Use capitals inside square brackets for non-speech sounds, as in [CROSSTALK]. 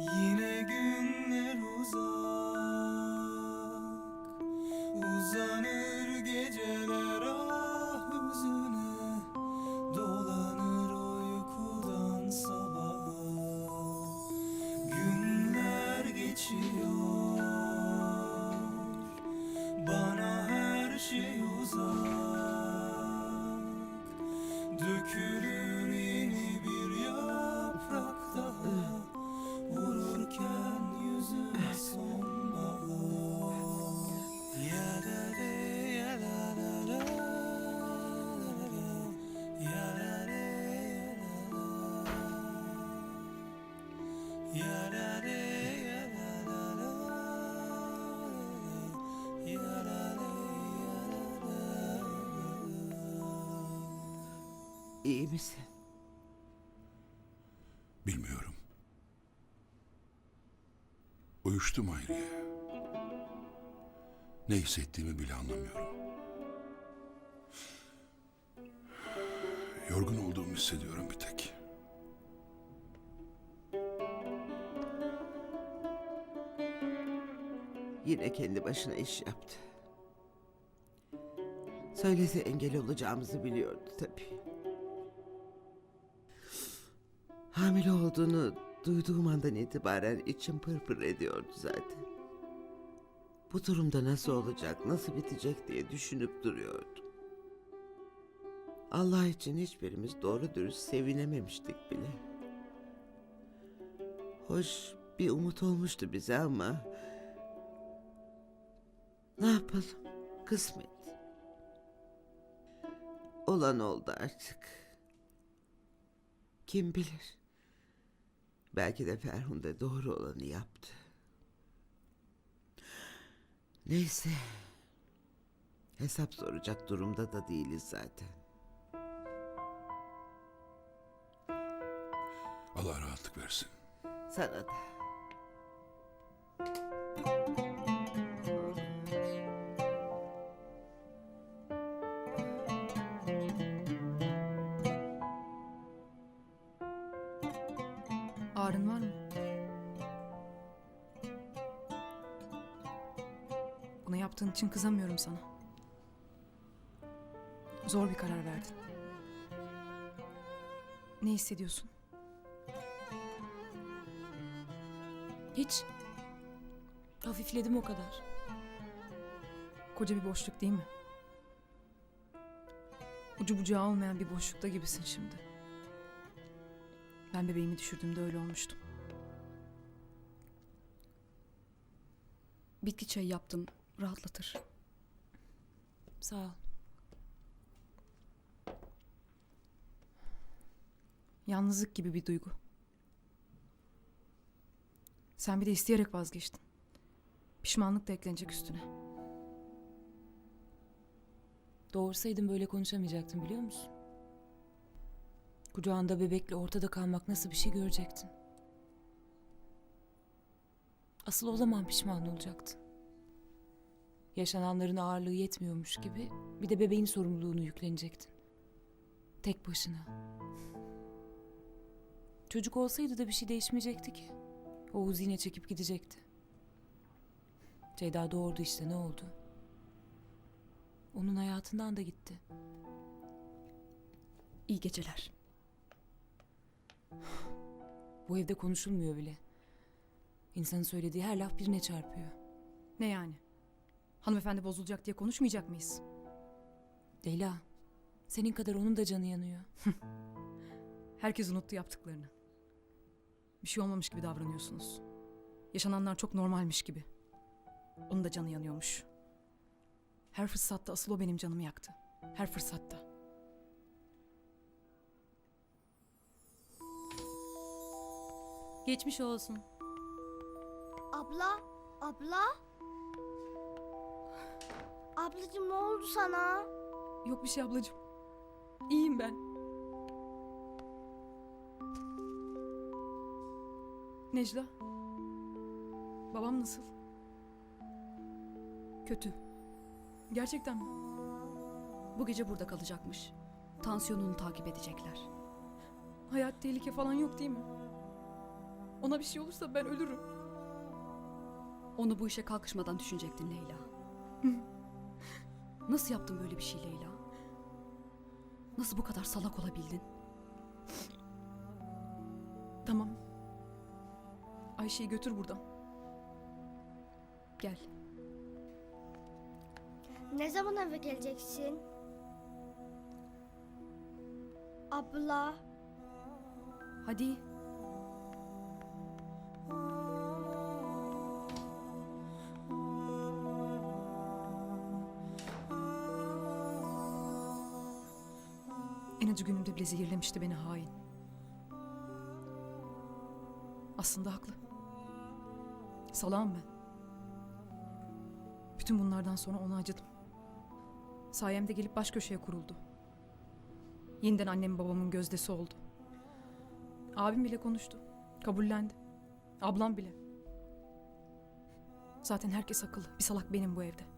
Yine İyi misin? Bilmiyorum. Uyuştum Hayriye. Ne hissettiğimi bile anlamıyorum. Yorgun olduğumu hissediyorum bir tek. Yine kendi başına iş yaptı. Söylese engel olacağımızı biliyordu tabii. Hamile olduğunu duyduğum andan itibaren içim pırpır ediyordu zaten. Bu durumda nasıl olacak, nasıl bitecek diye düşünüp duruyordum. Allah için hiçbirimiz doğru dürüst sevinememiştik bile. Hoş bir umut olmuştu bize ama... Ne yapalım? Kısmet. Olan oldu artık. Kim bilir? Belki de Ferhunde doğru olanı yaptı. Neyse. Hesap soracak durumda da değiliz zaten. Allah rahatlık versin. Sana da. Bunu yaptığın için kızamıyorum sana. Zor bir karar verdin. Ne hissediyorsun? Hiç. Hafifledim o kadar. Koca bir boşluk değil mi? Ucu bucağı olmayan bir boşlukta gibisin şimdi. Ben bebeğimi düşürdüğümde öyle olmuştum. Bitki çayı yaptım. Rahatlatır. Sağ ol. Yalnızlık gibi bir duygu. Sen bir de isteyerek vazgeçtin. Pişmanlık da eklenecek üstüne. Doğursaydım böyle konuşamayacaktın biliyor musun? Kucağında bebekle ortada kalmak nasıl bir şey görecektin. Asıl o zaman pişman olacaktın. Yaşananların ağırlığı yetmiyormuş gibi bir de bebeğin sorumluluğunu yüklenecektin. Tek başına. Çocuk olsaydı da bir şey değişmeyecekti ki. Oğuz yine çekip gidecekti. Ceyda doğurdu işte ne oldu? Onun hayatından da gitti. İyi geceler. Bu evde konuşulmuyor bile. İnsanın söylediği her laf birine çarpıyor. Ne yani? Hanımefendi bozulacak diye konuşmayacak mıyız? Leyla, senin kadar onun da canı yanıyor. [LAUGHS] Herkes unuttu yaptıklarını. Bir şey olmamış gibi davranıyorsunuz. Yaşananlar çok normalmiş gibi. Onun da canı yanıyormuş. Her fırsatta asıl o benim canımı yaktı. Her fırsatta. Geçmiş olsun. Abla, abla. Ablacığım ne oldu sana? Yok bir şey ablacığım. İyiyim ben. Necla. Babam nasıl? Kötü. Gerçekten mi? Bu gece burada kalacakmış. Tansiyonunu takip edecekler. Hayat tehlike falan yok değil mi? Ona bir şey olursa ben ölürüm. Onu bu işe kalkışmadan düşünecektin Leyla. Nasıl yaptın böyle bir şey Leyla? Nasıl bu kadar salak olabildin? Tamam. Ayşe'yi götür buradan. Gel. Ne zaman eve geleceksin? Abla. Hadi. En acı günümde bile zehirlemişti beni hain. Aslında haklı. Salağım ben. Bütün bunlardan sonra ona acıdım. Sayemde gelip baş köşeye kuruldu. Yeniden annem babamın gözdesi oldu. Abim bile konuştu. Kabullendi. Ablam bile. Zaten herkes akıllı. Bir salak benim bu evde.